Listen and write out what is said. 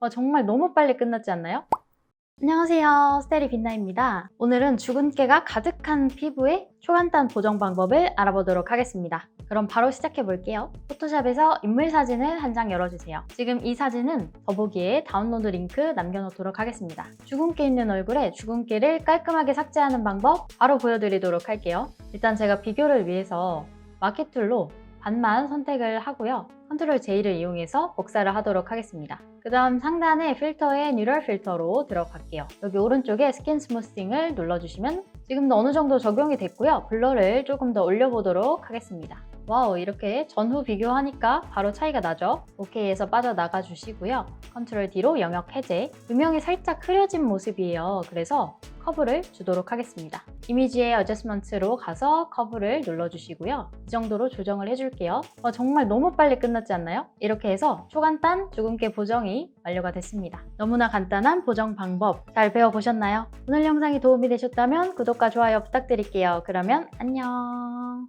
와, 정말 너무 빨리 끝났지 않나요? 안녕하세요. 스테리 빛나입니다. 오늘은 주근깨가 가득한 피부의 초간단 보정 방법을 알아보도록 하겠습니다. 그럼 바로 시작해 볼게요. 포토샵에서 인물 사진을 한 장 열어주세요. 지금 이 사진은 더보기에 다운로드 링크 남겨놓도록 하겠습니다. 주근깨 있는 얼굴에 주근깨를 깔끔하게 삭제하는 방법 바로 보여드리도록 할게요. 일단 제가 비교를 위해서 마켓 툴로 반만 선택을 하고요. 컨트롤 J를 이용해서 복사를 하도록 하겠습니다. 그 다음 상단에 필터에 뉴럴 필터로 들어갈게요. 여기 오른쪽에 스킨 스무싱을 눌러주시면 지금도 어느 정도 적용이 됐고요. 블러를 조금 더 올려보도록 하겠습니다. 와우 이렇게 전후 비교하니까 바로 차이가 나죠? 오케이에서 빠져나가 주시고요. 컨트롤 D로 영역 해제 음영이 살짝 흐려진 모습이에요. 그래서 커브를 주도록 하겠습니다. 이미지의 어저스먼트로 가서 커브를 눌러주시고요. 이 정도로 조정을 해줄게요. 와, 정말 너무 빨리 끝났지 않나요? 이렇게 해서 초간단 주근깨 보정이 완료가 됐습니다. 너무나 간단한 보정 방법 잘 배워보셨나요? 오늘 영상이 도움이 되셨다면 구독과 좋아요 부탁드릴게요. 그러면 안녕!